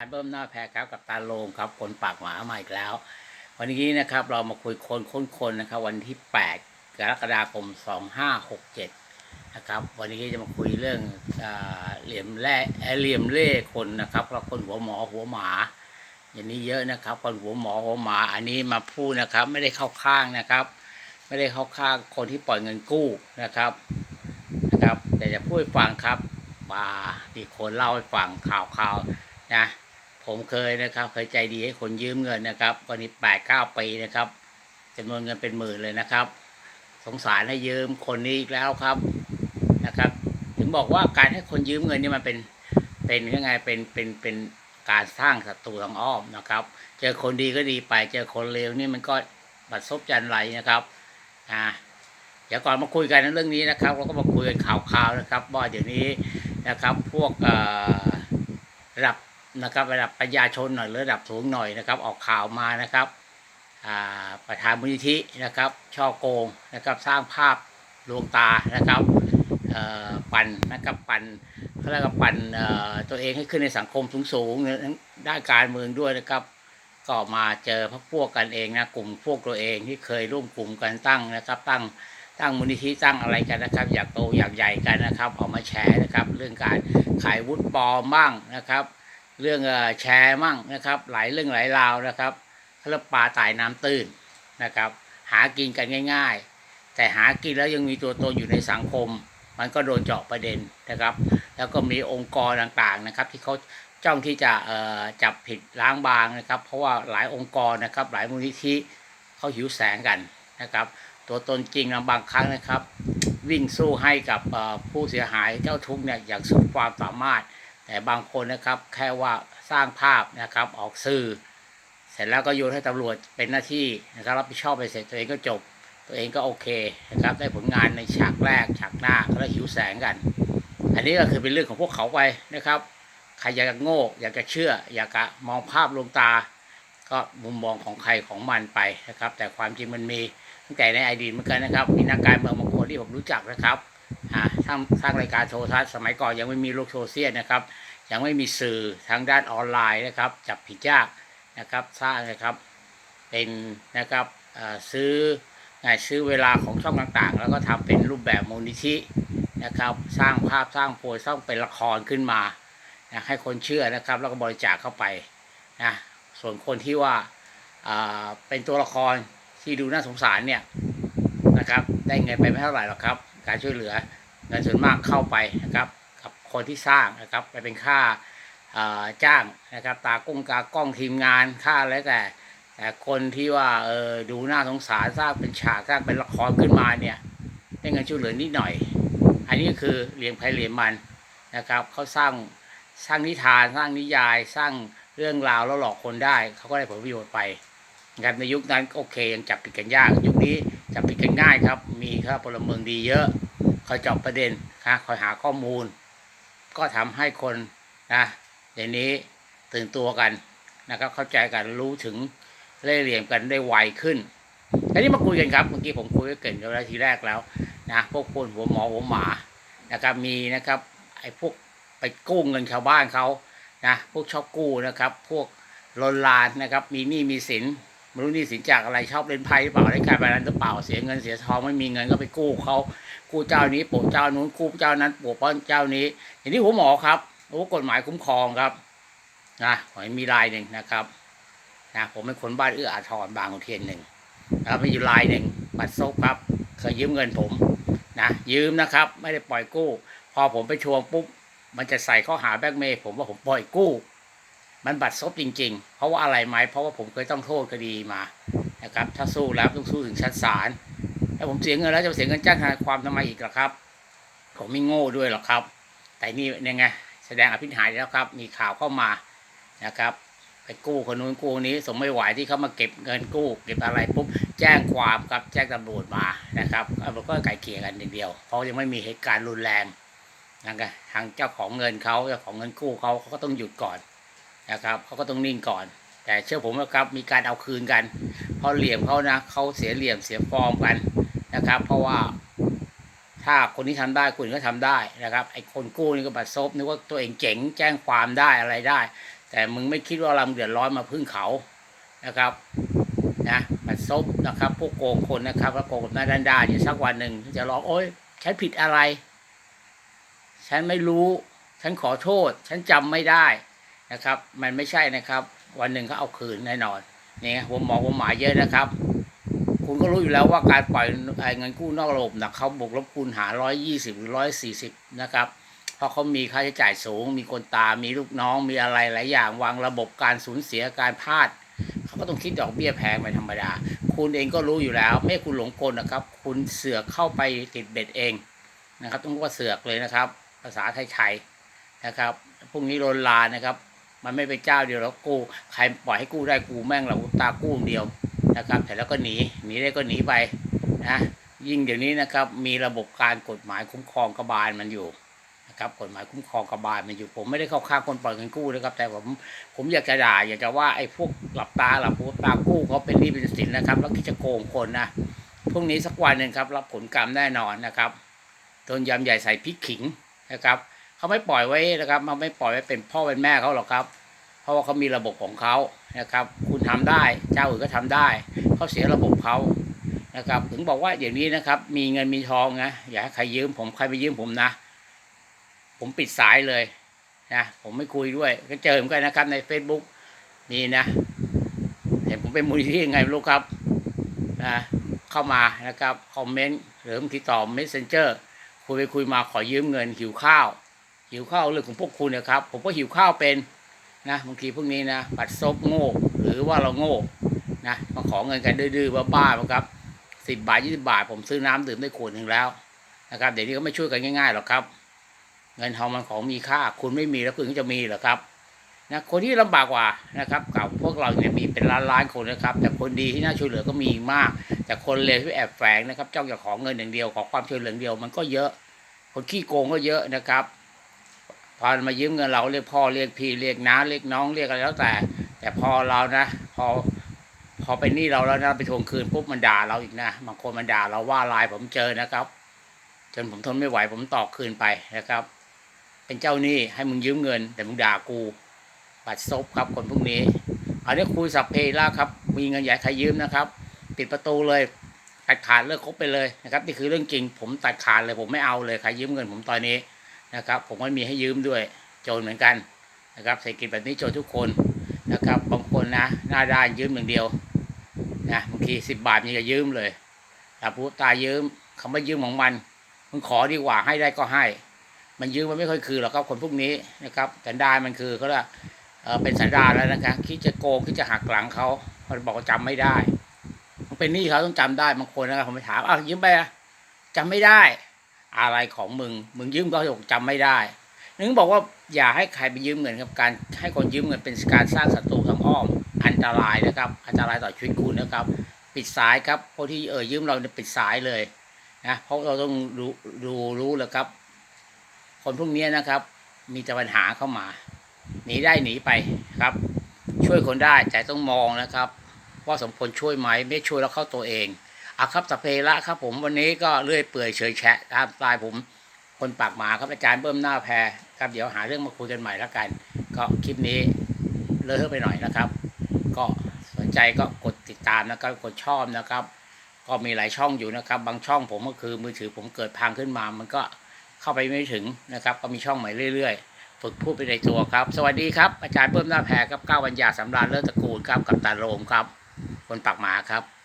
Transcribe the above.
การเบิ้มหน้าแพรครับกับตาโลงครับคนปากหมาใหม่อีกแล้ว วันนี้นะครับเรามาคุยคนค้นคนนะครับวันที่ 8 กรกฎาคม 2567 นะครับวันนี้จะมาคุยเรื่องอเหลี่ยมแร่เหลี่ยมเล่คนนะครับเราคนหัวหมอหัวหมา อย่างนี้เยอะนะครับ คนหัวหมอหัวหมา อันนี้มาพูดนะครับไม่ได้เข้าข้างนะครับ ไม่ได้เข้าข้างคนที่ปล่อยเงินกู้นะครับนะครับแต่จะพูดฟังครับว่าที่คนเล่าให้ฟังข่าวข่าวๆนะ ผมเคยนะครับ เคยใจดีให้คนยืมเงินนะครับ วันนี้แปดเก้าปีนะครับจำนวนเงินเป็นหมื่นเลยนะครับ สงสารให้ยืมคนนี้อีกแล้วครับนะครับ ถึงบอกว่าการให้คนยืมเงินนี่มันเป็นเป็นยังไงเป็นเป็นเป็นการสร้างศัตรูทางอ้อมนะครับ เจอคนดีก็ดีไป เจอคนเลวนี่มันก็บัดซบจันไรนะครับอ่าเดี๋ยวก่อนมาคุยกันเรื่องนี้นะครับ เราก็มาคุยกันข่าวๆนะครับว่าเดี๋ยวนี้นะครับ พวกระดับ นะครับ ระดับประชาชนหน่อยหรือระดับสูงหน่อยนะครับ ออกข่าวมานะครับประธานมูลนิธินะครับช่อโกงนะครับสร้างภาพลวงตานะครับปั่นนะครับปั่นเขาเรียกว่าปั่นตัวเองให้ขึ้นในสังคมสูงๆในด้านการเมืองด้วยนะครับ ก็มาเจอพวกพวกกันเองนะกลุ่มพวกตัวเองที่เคยร่วมกลุ่มกันตั้งนะครับ ตั้งตั้งมูลนิธิตั้งอะไรกันนะครับ อยากโตอยากใหญ่กันนะครับออกมาแชร์นะครับ เรื่องการขายวุฒิปลอมบ้างนะครับ เรื่องแชร์มั่งนะครับหลายเรื่องหลายราวนะครับเขาเรียกปลาตายน้ำตื้นนะครับ หากินกันง่าย ๆ แต่หากินแล้วยังมีตัวตนอยู่ในสังคม มันก็โดนเจาะประเด็นนะครับ แล้วก็มีองค์กรต่างๆนะครับ ที่เขาจ้องที่จะจับผิดล้างบางนะครับ เพราะว่าหลายองค์กรนะครับ หลายมูลนิธิเขาหิวแสงกันนะครับ ตัวตนจริงนะบางครั้งนะครับ วิ่งสู้ให้กับผู้เสียหายเจ้าทุกเนี่ยอย่างสุดความสามารถ แต่บางคนนะครับแค่ว่าสร้างภาพนะครับออกสื่อ เสร็จแล้วก็โยนให้ตำรวจเป็นหน้าที่นะครับรับผิดชอบไปเสร็จตัวเองก็จบ ตัวเองก็โอเคนะครับได้ผลงานในฉากแรกฉากหน้าเขาได้หิวแสงกัน อันนี้ก็คือเป็นเรื่องของพวกเขาไปนะครับใครอยากจะโง่ อยากจะเชื่อ อยากจะมองภาพลวงตา ก็มุมมองของใครของมันไปนะครับ แต่ความจริงมันมีตั้งแต่ในอดีตเหมือนกันนะครับ มีนักการเมืองบางคนที่ผมรู้จักนะครับ อ่าสร้างสร้างรายการโทรทัศน์สมัยก่อนยังไม่มีโลกโซเชียลนะครับ ยังไม่มีสื่อทางด้านออนไลน์นะครับ จับผิดยากนะครับ สร้างนะครับเป็นนะครับซื้อไงซื้อเวลาของช่องต่างๆ แล้วก็ทำเป็นรูปแบบมูลนิธินะครับ สร้างภาพสร้างโพยสร้างเป็นละครขึ้นมานะให้คนเชื่อนะครับ แล้วก็บริจาคเข้าไปนะส่วนคนที่ว่าเป็นตัวละครที่ดูน่าสงสารเนี่ยนะครับ ได้เงินไปไม่เท่าไหร่หรอกครับ การช่วยเหลือ เงินส่วนมากเข้าไปนะครับกับคนที่สร้างนะครับไปเป็นค่าจ้างนะครับตากล้งกากล้องทีมงานค่าอะไรแต่แต่คนที่ว่าเออดูน่าสงสารสร้างเป็นฉากสร้างเป็นละครขึ้นมาเนี่ยได้เงินช่วยเหลือนิดหน่อย อันนี้คือเลี้ยงไผ่เลี้ยงมันนะครับเขาสร้างสร้างนิทานสร้างนิยายสร้างเรื่องราวแล้วหลอกคนได้เขาก็ได้ผลประโยชน์ไปนะครับในยุคนั้นโอเคยังจับผิดกันยาก ยุคนี้จับผิดกันง่ายครับ มีครับพลเมืองดีเยอะ คอยจอบประเด็นนะคอยหาข้อมูล ก็ทำให้คนนะเดี๋ยวนี้ตื่นตัวกันนะครับเข้าใจกันรู้ถึงเล่เหลี่ยมกันได้ไวขึ้นทีนี้มาคุยกันครับเมื่อกี้ผมคุยกับเก่งกันแล้วทีแรกแล้วนะพวกคนหัวหมอหัวหมานะครับมีนะครับไอ้พวกไปกู้เงินชาวบ้านเขานะพวกชอบกู้นะครับ พวกลนลานนะครับ มีหนี้มีสิน ไม่รู้นี้สินจากอะไรชอบเล่นไพ่เปล่าได้การพนันหรือเปล่าเสียเงินเสียทองไม่มีเงินก็ไปกู้เขากู้เจ้านี้โปะเจ้านู้นกู้เจ้านั้นโปะป้อนเจ้านี้ อย่างนี้หัวหมอครับโอ้กฎหมายคุ้มครองครับนะขอให้มีรายหนึ่งนะครับนะผมเป็นคนบ้านเอื้ออาทรบางขุนเทียนหนึ่งนะครับมีอยู่รายหนึ่งบัตรซบครับ เคยยืมเงินผมนะยืมนะครับ ไม่ได้ปล่อยกู้ พอผมไปทวงปุ๊บมันจะใส่ข้อหาแบล็กเมย์ผมว่าผมปล่อยกู้ มันบัตรซบจริง ๆ เพราะว่าอะไรไหมเพราะว่าผมเคยต้องโทษคดีมานะครับ ถ้าสู้แล้วต้องสู้ถึงชั้นศาลถ้าผมเสียเงินแล้วจะเสียเงินจ้างทนายความทำไมอีกล่ะครับผมไม่โง่ด้วยหรอกครับ แต่นี่เนี่ยไงแสดงอภินิหารแล้วครับ มีข่าวเข้ามานะครับ ไปกู้คนนู้นกู้นี้สมไม่ไหวที่เขามาเก็บเงินกู้เก็บอะไรปุ๊บแจ้งความครับแจ้งตำรวจมานะครับแล้วก็ไก่เกลี่ยกันอย่างเดียว เพราะยังไม่มีเหตุการณ์รุนแรงนะครับทางเจ้าของเงินเขาเจ้าของเงินกู้เขาเขาก็ต้องหยุดก่อน นะครับเขาก็ต้องนิ่งก่อน แต่เชื่อผมนะครับมีการเอาคืนกัน เพราะเหลี่ยมเขานะเขาเสียเหลี่ยมเสียฟอร์มกันนะครับ เพราะว่าถ้าคนที่ทำได้คนอื่นก็ทำได้นะครับไอ้คนกู้นี่ก็บัดซบนึกว่าตัวเองเจ๋งแจ้งความได้อะไรได้ แต่มึงไม่คิดว่าเราเดือดร้อนมาพึ่งเขานะครับนะปัดซบนะครับพวกโกงคนนะครับแล้วโกงหน้าด้านดาอยู่สักวันหนึ่งจะร้องโอ๊ยฉันผิดอะไร ฉันไม่รู้ ฉันขอโทษ ฉันจำไม่ได้ นะครับ มันไม่ใช่นะครับ วันหนึ่งเขาเอาคืนแน่นอนนี่ไงผมหมอผมหมายเยอะนะครับ คุณก็รู้อยู่แล้วว่าการปล่อยเงินกู้นอกระบบนะเขาบวกลบคูณหา120หรือ140นะครับเพราะเขามีค่าใช้จ่ายสูง มีคนตามมีลูกน้องมีอะไรหลายอย่างวางระบบการสูญเสียการพลาดเขาก็ต้องคิดดอกเบี้ยแพงเป็นธรรมดา คุณเองก็รู้อยู่แล้ว ไม่คุณหลงกลนะครับ คุณเสือกเข้าไปติดเบ็ดเองนะครับ ต้องว่าเสือกเลยนะครับ ภาษาไทยๆนะครับพวกนี้โดนลานะครับ มันไม่เป็นเจ้าเดียวแล้วกู้ใครปล่อยให้กู้ได้กูแม่งเราตากู้เดียวนะครับแต่แล้วก็หนีหนีได้ก็หนีไปนะยิ่งเดี๋ยวนี้นะครับ มีระบบการกฎหมายคุ้มครองกบาลมันอยู่นะครับกฎหมายคุ้มครองกบาลมันอยู่ ผมไม่ได้เข้าข้างคนปล่อยเงินกู้นะครับ แต่ผมผมอยากจะด่าอยากจะว่าไอ้พวกหลับตาหลับหูตากู้เขาเป็นนี้เป็นสินนะครับ แล้วคิดจะโกงคนนะพวกนี้สักวันหนึ่งครับ รับผลกรรมแน่นอนนะครับโดนยำใหญ่ใส่พริกขิงนะครับ เขาไม่ปล่อยไว้นะครับมันไม่ปล่อยไว้เป็นพ่อเป็นแม่เขาหรอกครับ เพราะว่าเขามีระบบของเขานะครับ คุณทำได้ เจ้าอื่นก็ทำได้เขาเสียระบบเขานะครับ ถึงบอกว่าอย่างนี้นะครับ มีเงินมีทองนะอย่าให้ใครยืมผมใครไปยืมผมนะ ผมปิดสายเลยนะผมไม่คุยด้วย ก็เจอเหมือนกันนะครับใน Facebook มีนะ เห็นผมเป็นมูลนิธิยังไงรู้ครับนะเข้ามานะครับ คอมเมนต์หรือติดต่อ messenger คุยไปคุยมาขอยืมเงินหิวข้าว หิวข้าวเรื่องของพวกคุณนะครับ ผมก็หิวข้าวเป็นนะบางทีพวกนี้นะปัดซบโง่หรือว่าเราโง่นะมาขอเงินกันดื้อๆบ้าๆนะครับสิบบาทยี่สิบาท ผมซื้อน้ำดื่มได้ขวดหนึ่งแล้วนะครับเดี๋ยวนี้ก็ไม่ช่วยกันง่ายๆหรอกครับ เงินทองมันของมีค่า คุณไม่มีแล้วคุณก็จะมีเหรอครับนะคนที่ลำบากกว่านะครับกับพวกเราเนี่ยมีเป็นล้านๆคนนะครับ แต่คนดีที่น่าช่วยเหลือก็มีมาก แต่คนเลวที่แอบแฝงนะครับจ้องจะขอเงินอย่างเดียวขอความช่วยเหลืออย่างเดียวมันก็เยอะ คนขี้โกงก็เยอะนะครับ พอมายืมเงินเราเรียกพ่อเรียกพี่เรียกน้าเรียกน้องเรียกอะไรแล้วแต่ แต่พอเรานะ พอพอเป็นหนี้เราแล้วนะไปทวงคืนปุ๊บมันด่าเราอีกนะบางคนมันด่าเราว่าลายผมเจอนะครับ จนผมทนไม่ไหวผมตอกคืนไปนะครับ เป็นเจ้าหนี้ให้มึงยืมเงิน แต่มึงด่ากูปัดซบครับคนพวกนี้ อันนี้คุยสัพเพละครับ มีเงินใหญ่ใครยืมนะครับ ปิดประตูเลยตัดขาดเลิกคบไปเลยนะครับนี่คือเรื่องจริง ผมตัดขาดเลยผมไม่เอาเลยใครยืมเงินผมตอนนี้ นะครับ ผมไม่มีให้ยืมด้วยโจรเหมือนกันนะครับเศรษฐกิจแบบนี้โจรทุกคนนะครับบางคนนะหน้าด้านยืมอย่างเดียวนะบางทีสิบบาทมีก็ยืมเลยต่ผู้ตายืมคำว่ายืมของมันมึงขอดีกว่าให้ได้ก็ให้ มันยืมมันไม่ค่อยคืนหรอกครับคนพวกนี้นะครับสันดานมันคือเขาเรียกเป็นสันดานแล้วนะครับคิดจะโกงคิดจะหักหลังเขามันบอกว่าจำไม่ได้ มันเป็นหนี้เขาต้องจำได้บางคนนะครับผมไปถามอ้าวยืมไปอะจำไม่ได้ อะไรของมึง มึงยืมเขาบอกจำไม่ได้นึงบอกว่าอย่าให้ใครไปยืมเงินครับการให้คนยืมเงินเป็นการสร้างศัตรูทางอ้อม อันตรายนะครับ อันตรายต่อชีวิตคุณนะครับ ปิดสายครับพวกที่เอ่ยยืมเราปิดสายเลยนะเพราะเราต้องรู้รู้รู้แล้วครับ คนพวกนี้นะครับ มีแต่ปัญหาเข้ามาหนีได้หนีไปครับ ช่วยคนได้แต่ต้องมองนะครับ ว่าสมควรช่วยไหมไม่ช่วยแล้วเข้าตัวเอง อะครับสเพละครับผมวันนี้ก็เลื่อยเปื่อยเฉยแฉะตามสไตล์ผมคนปากหมาครับอาจารย์เบิ้มหน้าแพรครับเดี๋ยวหาเรื่องมาคุยกันใหม่ล้วกัน ก็คลิปนี้เลอะเทอะไปหน่อยนะครับ ก็สนใจก็กดติดตามนะครับกดชอบนะครับ ก็มีหลายช่องอยู่นะครับ บางช่องผมก็คือมือถือผมเกิดพังขึ้นมา มันก็เข้าไปไม่ถึงนะครับ ก็มีช่องใหม่เรื่อยๆ ฝึกพูดไปในตัวครับ สวัสดีครับอาจารย์เบิ้มหน้าแพรครับก้าววัญญาสำราญเลิศตระกูลครับกับตาโรมครับ คนปากหมาครับ